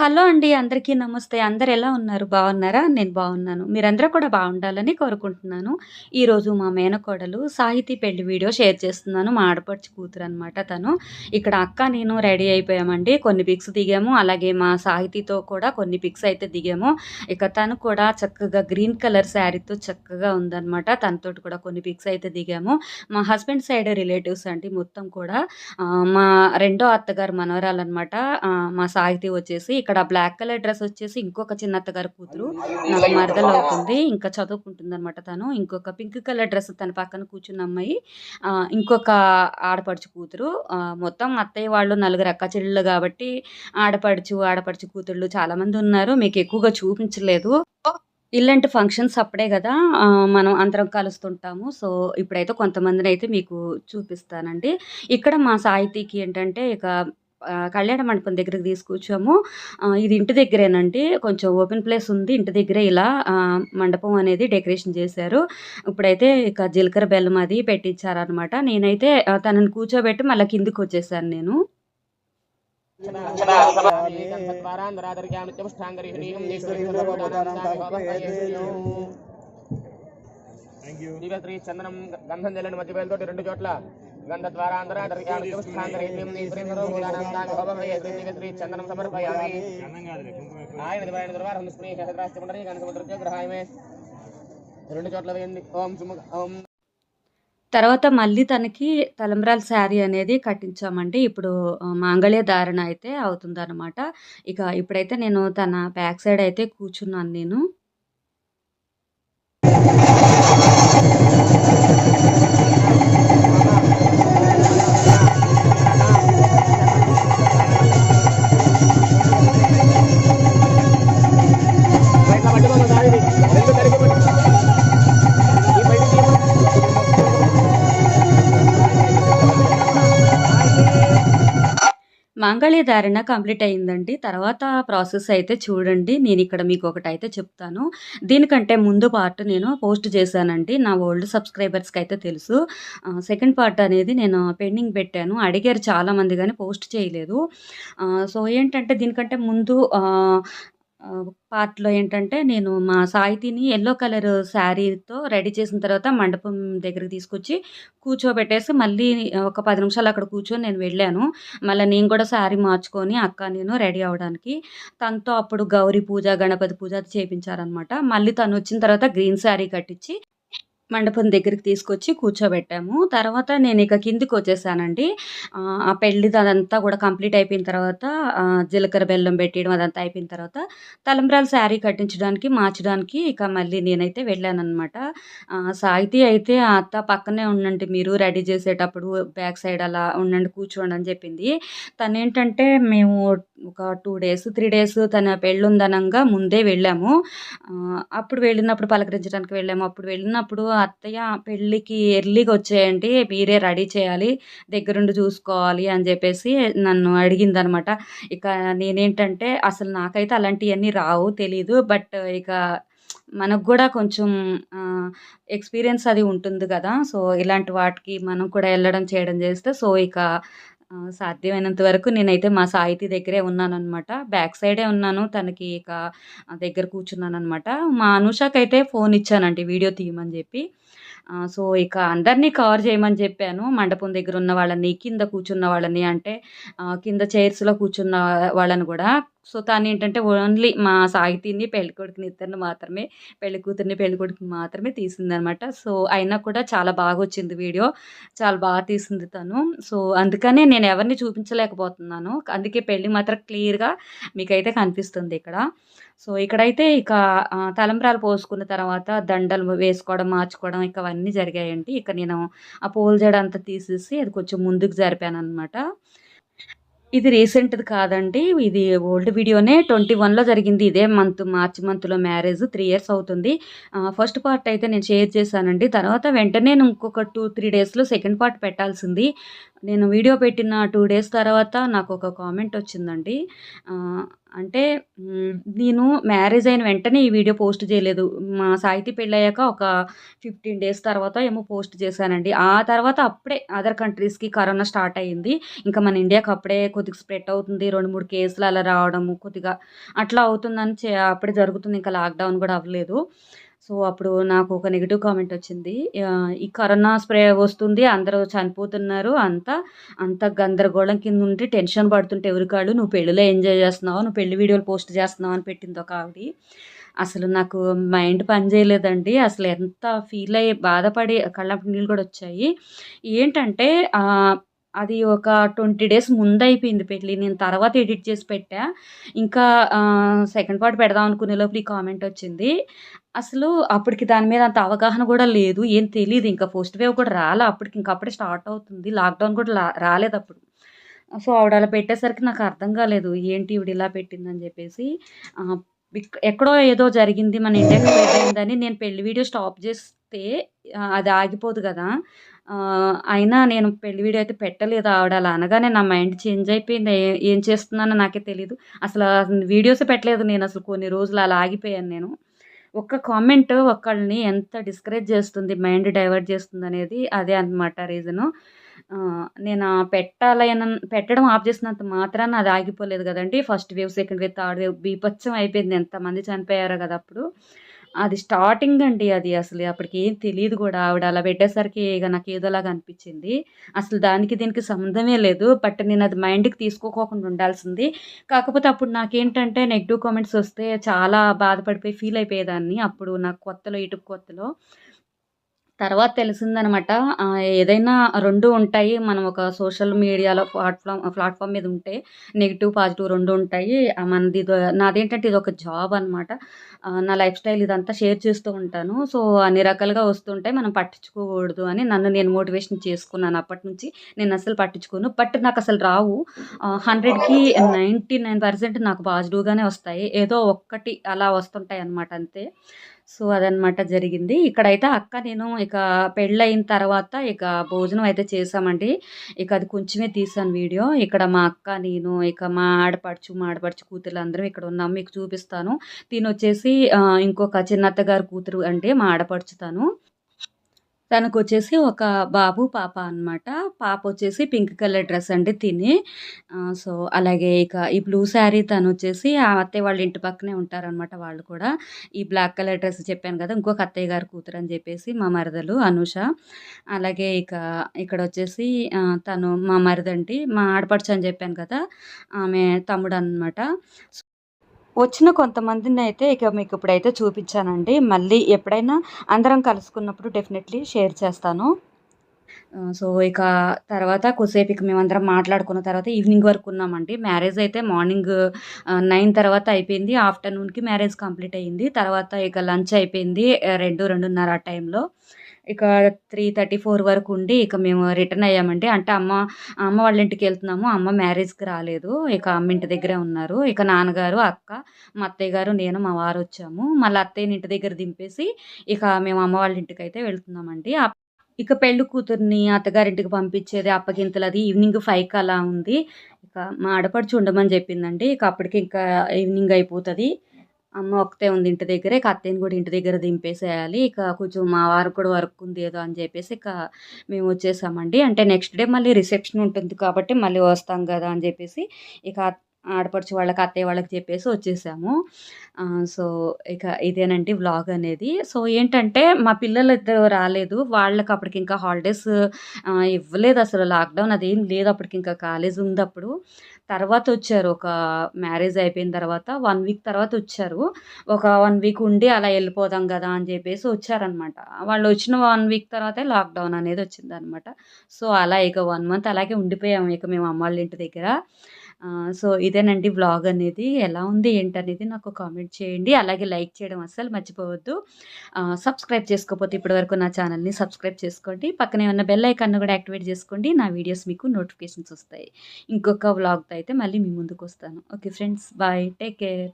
Hello అండి. అందరికీ నమస్తే. అందరు ఎలా ఉన్నారు? బాగున్నారా? నేను బాగున్నాను. మీరందరూ కూడా బాగుండాలని కోరుకుంటున్నాను. ఈరోజు మా మేనకోడలు సాహితీ పెళ్ళి వీడియో షేర్ చేస్తున్నాను. మా ఆడపడుచు కూతురనమాట తను. ఇక్కడ అక్క, నేను రెడీ అయిపోయామండి. కొన్ని పిక్స్ దిగాము. అలాగే మా సాహితీతో కూడా కొన్ని పిక్స్ అయితే దిగాము. ఇక తను కూడా చక్కగా గ్రీన్ కలర్ శారీతో చక్కగా ఉందనమాట. తనతోటి కూడా కొన్ని పిక్స్ అయితే దిగాము. మా హస్బెండ్ సైడ్ రిలేటివ్స్ అండి మొత్తం కూడా. మా రెండో అత్తగారు మనవరాలు అనమాట మా సాహితీ వచ్చేసి ఇక్కడ బ్లాక్ కలర్ డ్రెస్ వచ్చేసి ఇంకొక చిన్న అత్తగారి కూతురు. నాకు మరదలవుతుంది. ఇంకా చదువుకుంటుందనమాట తను. ఇంకొక పింక్ కలర్ డ్రెస్ తన పక్కన కూర్చున్న అమ్మాయి ఇంకొక ఆడపడుచు కూతురు. మొత్తం అత్తయ్య వాళ్ళు నలుగురు అక్క చెల్లెళ్ళు కాబట్టి ఆడపడుచు, ఆడపడుచు కూతుళ్ళు చాలామంది ఉన్నారు. మీకు ఎక్కువగా చూపించలేదు. ఇలాంటి ఫంక్షన్స్ అప్పుడే! ఆహ్, మనం అందరం కలుస్తుంటాము. సో, ఇప్పుడైతే కొంతమందినైతే మీకు చూపిస్తానండి. ఇక్కడ మా సాహితీకి ఏంటంటే ఇక కళ్యాణ మండపం దగ్గరికి తీసుకొచ్చాము. ఇది ఇంటి దగ్గరేనండి. కొంచెం ఓపెన్ ప్లేస్ ఉంది. ఇంటి దగ్గరే ఇలా మండపం అనేది డెకరేషన్ చేశారు. ఇప్పుడైతే ఇక జీలకర్ర బెల్లం అది పెట్టించారనమాట. నేనైతే తనని కూర్చోబెట్టి మళ్ళా కిందకొచ్చేసాను నేను. శ్రీ చందనం గంధం జల్లని మధ్య రెండు చోట్ల గంధ ద్వారాంధ్ర శ్రీ చందనం సమర్పయామి ఆయన దివాయన దుర్వారం స్ప్రీ సహస్రాస్తి గణసముద్రత్య గ్రహాయమే రెండు చోట్ల వేయండి. ఓం సుముఖ ఓం. తర్వాత మళ్ళీ తనకి తలంబ్రాల శారీ అనేది కట్టించామండి. ఇప్పుడు మాంగళ్య ధారణ అయితే అవుతుందనమాట. ఇక ఇప్పుడైతే నేను తన బ్యాక్ సైడ్ అయితే కూర్చున్నాను నేను. మాంగళ్య ధారణ కంప్లీట్ అయిందండి. తర్వాత ప్రాసెస్ అయితే చూడండి. నేను ఇక్కడ మీకు ఒకటి అయితే చెప్తాను. దీనికంటే ముందు పార్ట్ నేను పోస్ట్ చేశానండి. నా ఓల్డ్ సబ్స్క్రైబర్స్కి అయితే తెలుసు. సెకండ్ పార్ట్ అనేది నేను పెండింగ్ పెట్టాను. అడిగారు చాలామంది కానీ పోస్ట్ చేయలేదు. సో, ఏంటంటే దీనికంటే ముందు పార్ట్‌లో ఏంటంటే నేను మా సాయితీని ఎల్లో కలర్ శారీతో రెడీ చేసిన తర్వాత మండపం దగ్గరికి తీసుకొచ్చి కూర్చోబెట్టేసి మళ్ళీ ఒక పది నిమిషాలు అక్కడ కూర్చొని నేను వెళ్ళాను. మళ్ళీ నేను కూడా శారీ మార్చుకొని అక్క, నేను రెడీ అవ్వడానికి. తనతో అప్పుడు గౌరీ పూజ, గణపతి పూజ అది చేపించారనమాట. మళ్ళీ వచ్చిన తర్వాత గ్రీన్ శారీ కట్టించి మండపం దగ్గరికి తీసుకొచ్చి కూర్చోబెట్టాము. తర్వాత నేను ఇక కిందికి వచ్చేసానండి ఆ పెళ్ళిది అదంతా కూడా కంప్లీట్ అయిపోయిన తర్వాత జీలకర్ర బెల్లం పెట్టడం అదంతా అయిపోయిన తర్వాత తలంబ్రాల శారీ కట్టించడానికి, మార్చడానికి ఇక మళ్ళీ నేనైతే వెళ్ళానమాట సాహితీ అయితే "అత్త పక్కనే ఉండండి మీరు రెడీ చేసేటప్పుడు బ్యాక్ సైడ్ అలా ఉండండి, కూర్చోండి" అని చెప్పింది. తనేంటంటే మేము ఒక టూ డేస్, త్రీ డేస్ తన పెళ్ళుందనంగా ముందే వెళ్ళాము. అప్పుడు వెళ్ళినప్పుడు పలకరించడానికి వెళ్ళాము. అప్పుడు వెళ్ళినప్పుడు "అత్తయ్య పెళ్ళికి ఎర్లీగా వచ్చేయండి. మీరే రెడీ చేయాలి. దగ్గరుండి చూసుకోవాలి" అని చెప్పేసి నన్ను అడిగిందనమాట. ఇక నేనేంటంటే అసలు నాకైతే అలాంటివన్నీ రావు తెలీదు. బట్ ఇక మనకు కూడా కొంచెం ఎక్స్‌పీరియన్స్ అది ఉంటుంది కదా సో, ఇలాంటి వాటికి మనం కూడా వెళ్ళడం చేయడం చేస్తే సో, ఇక సాధ్యమైనంత వరకు నేనైతే మా సాహితి దగ్గరే ఉన్నాననమాట. బ్యాక్ సైడే ఉన్నాను. తనకి ఇక దగ్గర కూర్చున్నాననమాట. మా అనూషకైతే ఫోన్ ఇచ్చానండి వీడియో తీయమని చెప్పి సో, ఇక అందరిని కవర్ చేయమని చెప్పాను. మండపం దగ్గర ఉన్న వాళ్ళని, కింద కూర్చున్న వాళ్ళని అంటే కింద చైర్స్‌లో కూర్చున్న వాళ్ళని కూడా సో, తనేంటంటే ఓన్లీ మా సాహితీని, పెళ్ళికొడుకుని ఇద్దరిని మాత్రమే పెళ్ళికూతురిని, పెళ్ళికొడుకుని మాత్రమే తీసిందనమాట. సో, అయినా కూడా చాలా బాగా వచ్చింది వీడియో. చాలా బాగా తీసింది తను. సో, అందుకనే నేను ఎవరిని చూపించలేకపోతున్నాను. అందుకే పెళ్ళి మాత్రం క్లియర్‌గా మీకైతే కనిపిస్తుంది ఇక్కడ. సో, ఇక్కడైతే ఇక తలంబ్రాలు పోసుకున్న తర్వాత దండలు వేసుకోవడం, మార్చుకోవడం ఇక అవన్నీ జరిగాయండి. ఇక నేను ఆ పూల జడ అంతా తీసేసి అది కొంచెం ముందుకు జరిపాననమాట. ఇది రీసెంట్‌ది కాదండి. ఇది ఓల్డ్ వీడియోనే 21లో జరిగింది. ఇదే మంత్ మార్చ్ మంత్‌లో మ్యారేజ్ త్రీ ఇయర్స్ అవుతుంది. ఫస్ట్ పార్ట్ అయితే నేను షేర్ చేశానండి. తర్వాత వెంటనే నేను ఇంకొక 2, 3 డేస్‌లో సెకండ్ పార్ట్ పెట్టాల్సింది. నేను వీడియో పెట్టిన టూ డేస్ తర్వాత నాకు ఒక కామెంట్ వచ్చిందండి. అంటే నేను మ్యారేజ్ అయిన వెంటనే ఈ వీడియో పోస్ట్ చేయలేదు. మా సాహితీ పెళ్ళయ్యాక ఒక 15 డేస్ తర్వాత ఏమో పోస్ట్ చేశానండి. ఆ తర్వాత అప్పుడే అదర్ కంట్రీస్‌కి కరోనా స్టార్ట్ అయింది. ఇంకా మన ఇండియాకి అప్పుడే కొద్దిగా స్ప్రెడ్ అవుతుంది. 2, 3 కేసులు అలా రావడము కొద్దిగా అట్లా అవుతుందని చే అప్పుడే జరుగుతుంది. ఇంకా లాక్‌డౌన్ కూడా అవ్వలేదు. సో, అప్పుడు నాకు ఒక నెగిటివ్ కామెంట్ వచ్చింది. ఈ కరోనా స్ప్రే వస్తుంది. అందరూ చనిపోతున్నారు. అంతా అంత గందరగోళం కింద ఉండి టెన్షన్ పడుతుంటే ఎవరికాడు నువ్వు పెళ్ళిలో ఎంజాయ్ చేస్తున్నావు నువ్వు పెళ్ళి వీడియోలు పోస్ట్ చేస్తున్నావు అని పెట్టింది ఒక ఆవిడి. అసలు నాకు మైండ్ పని చేయలేదండి. అసలు ఎంత ఫీల్ అయ్యి బాధపడి కళ్ళ నీళ్ళు కూడా వచ్చాయి. ఏంటంటే అది ఒక 20 డేస్ ముందు అయిపోయింది పెళ్ళి నేను తర్వాత ఎడిట్ చేసి పెట్టా. ఇంకా సెకండ్ పార్ట్ పెడదాం అనుకునే లోపల ఈ కామెంట్ వచ్చింది. అసలు అప్పటికి దాని మీద అంత అవగాహన కూడా లేదు. ఏం తెలియదు ఇంకా ఫస్ట్ వేవ్ కూడా రాలా అప్పటికి. ఇంకా అప్పుడే స్టార్ట్ అవుతుంది. లాక్‌డౌన్ కూడా లా రాలేదప్పుడు. సో, ఆవిడ అలా పెట్టేసరికి నాకు అర్థం కాలేదు. ఏంటి ఇవిడ ఇలా పెట్టిందని చెప్పేసి. ఎక్కడో ఏదో జరిగింది. మన ఇండియాకి పెట్టిందని నేను పెళ్ళి వీడియో స్టాప్ చేస్తే అది ఆగిపోదు కదా! అయినా నేను పెళ్ళి వీడియో అయితే పెట్టలేదు. ఆవిడ అలా అనగానే నా మైండ్ చేంజ్ అయిపోయింది. ఏం చేస్తున్నానో నాకే తెలియదు అసలు వీడియోసే పెట్టలేదు నేను అసలు కొన్ని రోజులు అలా ఆగిపోయాను నేను. ఒక్క కామెంట్ ఒకళ్ళని ఎంత డిస్కరేజ్ చేస్తుంది, మైండ్ డైవర్ట్ చేస్తుందనేది అదే అన్నమాట రీజను. నేను ఆ పెట్టడం ఆఫ్ చేసినంత మాత్రాన అది ఆగిపోలేదు కదండి first wave, second wave, third wave బీభత్సం అయిపోయింది. ఎంతమంది చనిపోయారో కదా అప్పుడు. అది స్టార్టింగ్ అండి అది అసలు. అప్పటికి ఏం తెలియదు కూడా. ఆవిడ అలా పెట్టేసరికి ఇక నాకు ఏదోలాగా అనిపించింది. అసలు దానికి దీనికి సంబంధమే లేదు. బట్ నేను అది మైండ్‌కి తీసుకోకోకుండా ఉండాల్సింది. కాకపోతే అప్పుడు నాకేంటంటే నెగిటివ్ కామెంట్స్ వస్తే చాలా బాధపడిపోయి ఫీల్ అయిపోయేదాన్ని. అప్పుడు నాకు కొత్తలో యూట్యూబ్ కొత్తలో. తర్వాత తెలిసిందనమాట. ఏదైనా రెండు ఉంటాయి. మనం ఒక సోషల్ మీడియాలో ప్లాట్ఫామ్ ప్లాట్ఫామ్ మీద ఉంటే నెగిటివ్ పాజిటివ్ రెండు ఉంటాయి. మనది ఇదో నాదేంటంటే ఒక జాబ్ అనమాట. నా లైఫ్ స్టైల్ ఇదంతా షేర్ చేస్తూ ఉంటాను. సో, అన్ని రకాలుగా వస్తుంటాయి. మనం పట్టించుకోకూడదు అని నన్ను నేను మోటివేషన్ చేసుకున్నాను. అప్పటినుంచి నేను అసలు పట్టించుకోను. బట్ అసలు రావు. హండ్రెడ్కి నైంటీ నైన్ పర్సెంట్ నాకు పాజిటివ్‌గానే వస్తాయి. ఏదో ఒక్కటి అలా వస్తుంటాయి అనమాట అంతే. సో, అదనమాట జరిగింది. ఇక్కడైతే అక్క నేను ఇక పెళ్ళయిన తర్వాత ఇక భోజనం అయితే చేసామండి ఇక అది కొంచెమే తీసాను వీడియో. ఇక్కడ మా అక్క, నేను ఇక మా ఆడపడుచు, మా ఆడపడుచు కూతుర్లు అందరం ఇక్కడ ఉన్నాం. మీకు చూపిస్తాను. తినొచ్చేసి ఇంకొక చిన్నత్తగారు కూతురు అంటే మా ఆడపడుచుతాను తనకు వచ్చేసి ఒక బాబు, పాప అనమాట. పాప వచ్చేసి పింక్ కలర్ డ్రెస్ అండి తిని. సో, అలాగే ఇక ఈ బ్లూ శారీ తనొచ్చేసి ఆ అత్తయ్య వాళ్ళ ఇంటి పక్కనే ఉంటారనమాట వాళ్ళు కూడా. ఈ బ్లాక్ కలర్ డ్రెస్ చెప్పాను కదా! ఇంకొక అత్తయ్య గారు కూతురు అని చెప్పేసి మా మరదలు అనూష. అలాగే ఇక ఇక్కడ వచ్చేసి తను మా మరదండి మా ఆడపడుచు అని చెప్పాను కదా! ఆమె తమ్ముడు అనమాట వచ్చిన కొంతమందిని అయితే ఇక మీకు ఇప్పుడైతే చూపించానండి. మళ్ళీ ఎప్పుడైనా అందరం కలుసుకున్నప్పుడు డెఫినెట్‌లీ షేర్ చేస్తాను. సో, ఇక తర్వాత కొద్దిసేపు ఇక మేమందరం మాట్లాడుకున్న తర్వాత ఈవినింగ్ వరకు ఉన్నామండి. మ్యారేజ్ అయితే మార్నింగ్ నైన్ తర్వాత అయిపోయింది. ఆఫ్టర్‌నూన్‌కి మ్యారేజ్ కంప్లీట్ అయింది. తర్వాత ఇక లంచ్ అయిపోయింది. రెండు రెండున్నర ఆ టైంలో. ఇక 3:34 వరకు ఉండి ఇక మేము రిటర్న్ అయ్యామండి. అంటే అమ్మ అమ్మ వాళ్ళ ఇంటికి వెళ్తున్నాము అమ్మ మ్యారేజ్‌కి రాలేదు. ఇక అమ్మ ఇంటి దగ్గరే ఉన్నారు. ఇక నాన్నగారు, అక్క, మా అత్తయ్య గారు, నేను, మా వారు వచ్చాము మళ్ళీ అత్తయ్యని ఇంటి దగ్గర దింపేసి ఇక మేము అమ్మ వాళ్ళ ఇంటికి అయితే వెళ్తున్నామండి. ఇక పెళ్ళి కూతుర్ని అత్తగారింటికి పంపించేది అప్పగింతలు అది ఈవినింగ్ ఫైవ్కి అలా ఉంది. ఇక మా ఆడపడుచు ఉండమని చెప్పిందండి. ఇక అప్పటికి ఇంకా ఈవినింగ్ అయిపోతుంది అమ్మ ఒక్కతే ఉంది ఇంటి దగ్గర. ఇక అత్తయ్యని కూడా ఇంటి దగ్గర దింపేసేయాలి. ఇక కొంచెం మా వారికి కూడా వర్క్ ఉంది ఏదో అని చెప్పేసి ఇక మేము వచ్చేసామండి. అంటే నెక్స్ట్ డే మళ్ళీ రిసెప్షన్ ఉంటుంది కాబట్టి మళ్ళీ వస్తాం కదా! అని చెప్పేసి ఇక ఆడపడుచు వాళ్ళకి, అత్తయ్య వాళ్ళకి చెప్పేసి వచ్చేసాము. సో, ఇక ఇదేనండి వ్లాగ్ అనేది. సో, ఏంటంటే మా పిల్లలు ఇద్దరు రాలేదు. వాళ్ళకి అప్పటికి ఇంకా హాలిడేస్ ఇవ్వలేదు అసలు లాక్‌డౌన్ అదేం లేదు. అప్పటికి ఇంకా కాలేజ్ ఉంది అప్పుడు తర్వాత వచ్చారు. ఒక మ్యారేజ్ అయిపోయిన తర్వాత వన్ వీక్ తర్వాత వచ్చారు. ఒక వన్ వీక్ ఉండి అలా వెళ్ళిపోదాం కదా! అని చెప్పేసి వచ్చారనమాట. వాళ్ళు వచ్చిన వన్ వీక్ తర్వాతే లాక్‌డౌన్ అనేది వచ్చిందనమాట. సో, అలా ఇక వన్ మంత్ అలాగే ఉండిపోయాము ఇక మేము అమ్మ వాళ్ళ ఇంటి దగ్గర. సో, ఇదేనండి వ్లాగ్ అనేది. ఎలా ఉంది ఏంటనేది నాకు కామెంట్ చేయండి. అలాగే లైక్ చేయడం అస్సలు మర్చిపోవద్దు. సబ్స్క్రైబ్ చేసుకోకపోతే ఇప్పటివరకు నా ఛానల్‌ని సబ్స్క్రైబ్ చేసుకోండి. పక్కనే ఉన్న బెల్ ఐకాన్ను కూడా యాక్టివేట్ చేసుకోండి. నా వీడియోస్ మీకు నోటిఫికేషన్స్ వస్తాయి. ఇంకొక వ్లాగ్‌తో అయితే మళ్ళీ మీ ముందుకొస్తాను. Okay friends. Bye. Take care.